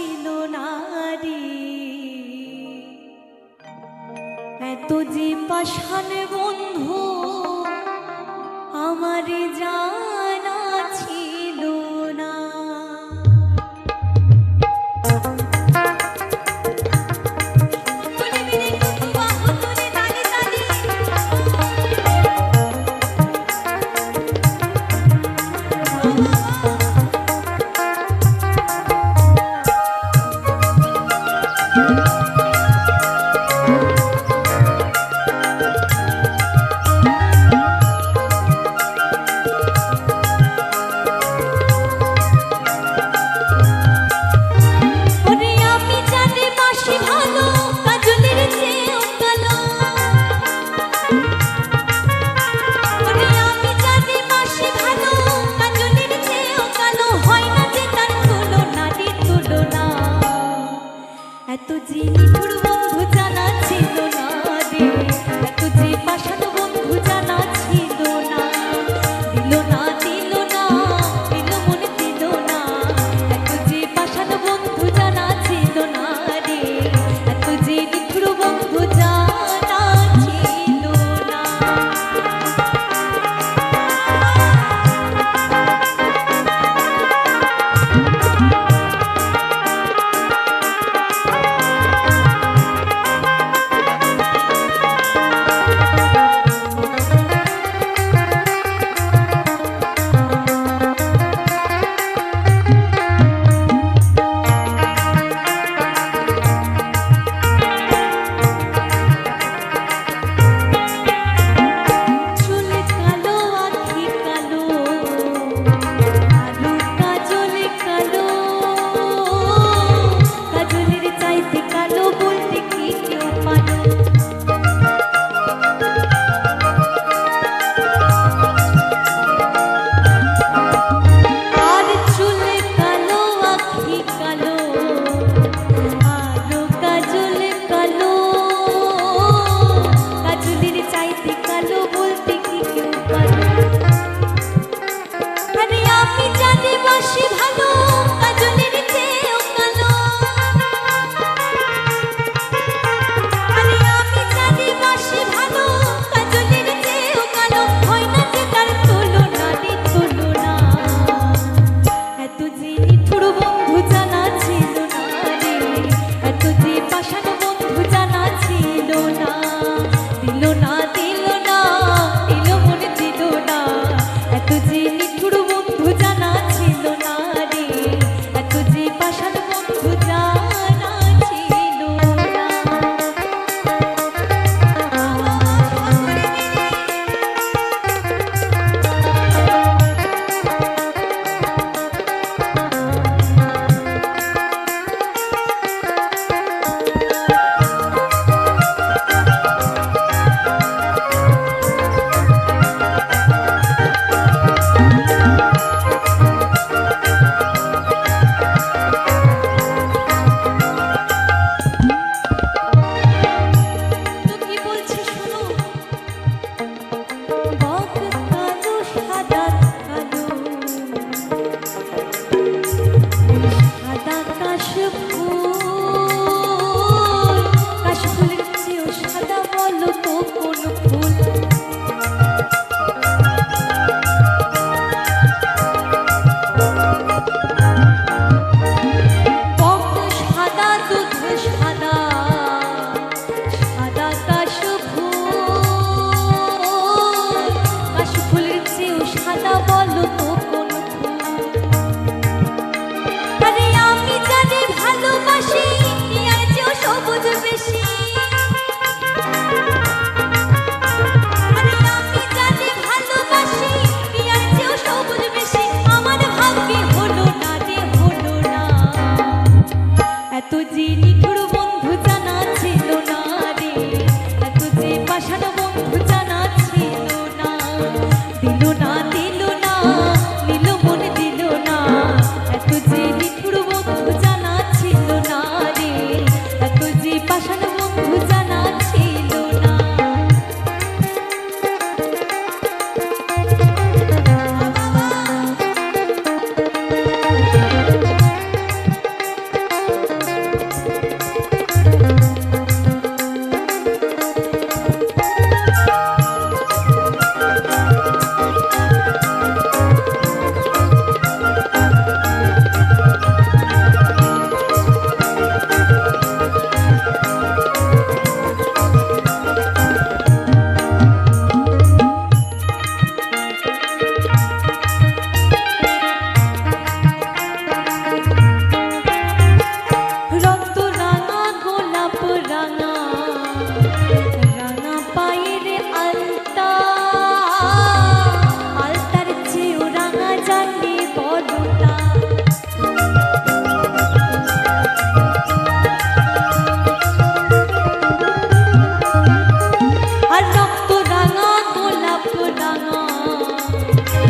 ছিল না রে এত যে পাষাণ বন্ধু আমারে জানা ওরে এত যে নিঠুর বন্ধু জানা ছিল না রে। এত যে পাষাণ বন্ধু জানা হলো না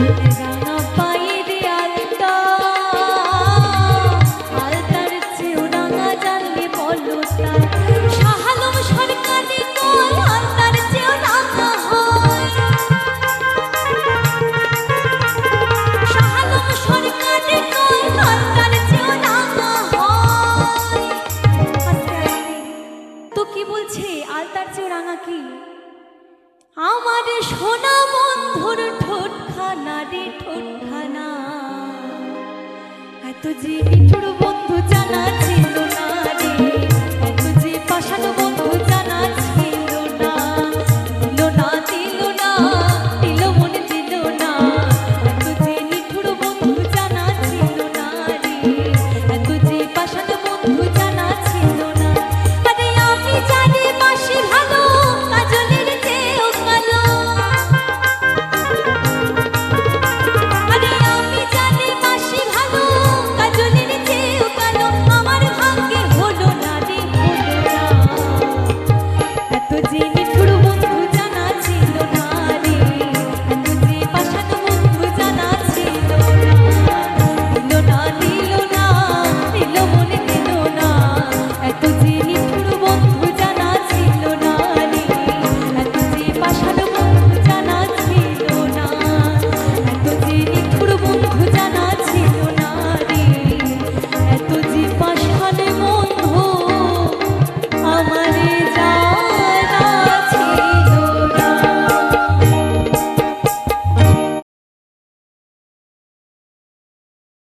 Obrigada. ঠোঁটখানা এত যে